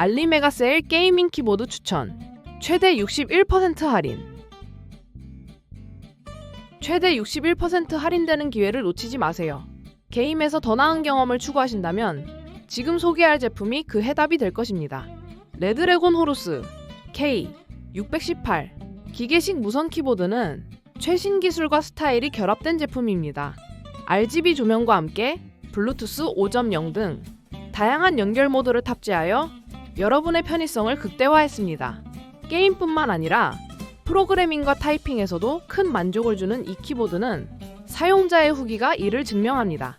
알리메가 세일 게이밍 키보드 추천. 최대 61% 할인. 최대 61% 할인되는 기회를 놓치지 마세요. 게임에서 더 나은 경험을 추구하신다면 지금 소개할 제품이 그 해답이 될 것입니다. 레드레곤 호루스 K618 기계식 무선 키보드는 최신 기술과 스타일이 결합된 제품입니다. RGB 조명과 함께 블루투스 5.0 등 다양한 연결 모드를 탑재하여 여러분의 편의성을 극대화했습니다. 게임뿐만 아니라 프로그래밍과 타이핑에서도 큰 만족을 주는 이 키보드는 사용자의 후기가 이를 증명합니다.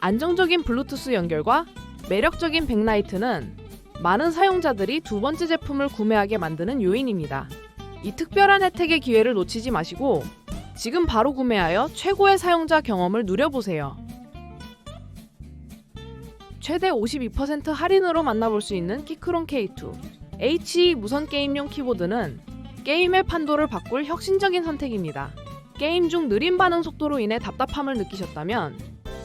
안정적인 블루투스 연결과 매력적인 백라이트는 많은 사용자들이 두 번째 제품을 구매하게 만드는 요인입니다. 이 특별한 혜택의 기회를 놓치지 마시고 지금 바로 구매하여 최고의 사용자 경험을 누려보세요. 최대 52% 할인으로 만나볼 수 있는 키크론 K2 HE 무선 게임용 키보드는 게임의 판도를 바꿀 혁신적인 선택입니다. 게임 중 느린 반응 속도로 인해 답답함을 느끼셨다면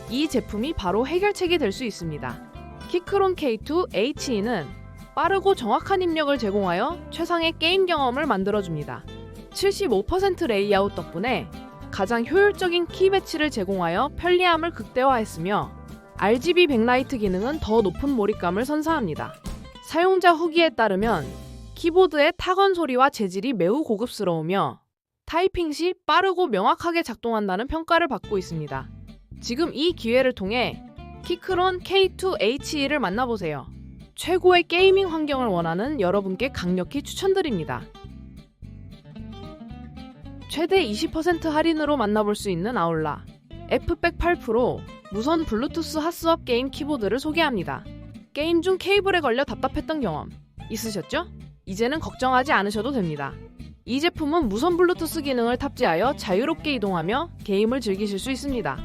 이 제품이 바로 해결책이 될 수 있습니다. 키크론 K2 HE는 빠르고 정확한 입력을 제공하여 최상의 게임 경험을 만들어줍니다. 75% 레이아웃 덕분에 가장 효율적인 키 배치를 제공하여 편리함을 극대화했으며 RGB 백라이트 기능은 더 높은 몰입감을 선사합니다. 사용자 후기에 따르면 키보드의 타건 소리와 재질이 매우 고급스러우며 타이핑 시 빠르고 명확하게 작동한다는 평가를 받고 있습니다. 지금 이 기회를 통해 키크론 K2HE를 만나보세요. 최고의 게이밍 환경을 원하는 여러분께 강력히 추천드립니다. 최대 20% 할인으로 만나볼 수 있는 아울라 F백 8 프로 무선 블루투스 핫스왑 게임 키보드를 소개합니다. 게임 중 케이블에 걸려 답답했던 경험 있으셨죠? 이제는 걱정하지 않으셔도 됩니다. 이 제품은 무선 블루투스 기능을 탑재하여 자유롭게 이동하며 게임을 즐기실 수 있습니다.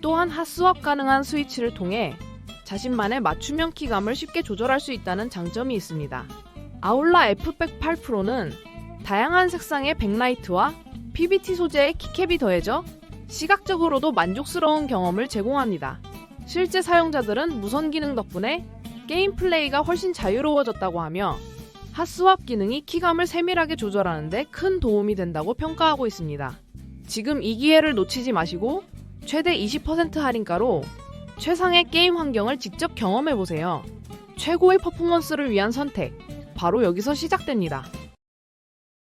또한 핫스왑 가능한 스위치를 통해 자신만의 맞춤형 키감을 쉽게 조절할 수 있다는 장점이 있습니다. 아울라 F백 8 프로는 다양한 색상의 백라이트와 PBT 소재의 키캡이 더해져 시각적으로도 만족스러운 경험을 제공합니다. 실제 사용자들은 무선 기능 덕분에 게임 플레이가 훨씬 자유로워졌다고 하며 핫스왑 기능이 키감을 세밀하게 조절하는데 큰 도움이 된다고 평가하고 있습니다. 지금 이 기회를 놓치지 마시고 최대 20% 할인가로 최상의 게임 환경을 직접 경험해 보세요. 최고의 퍼포먼스를 위한 선택, 바로 여기서 시작됩니다.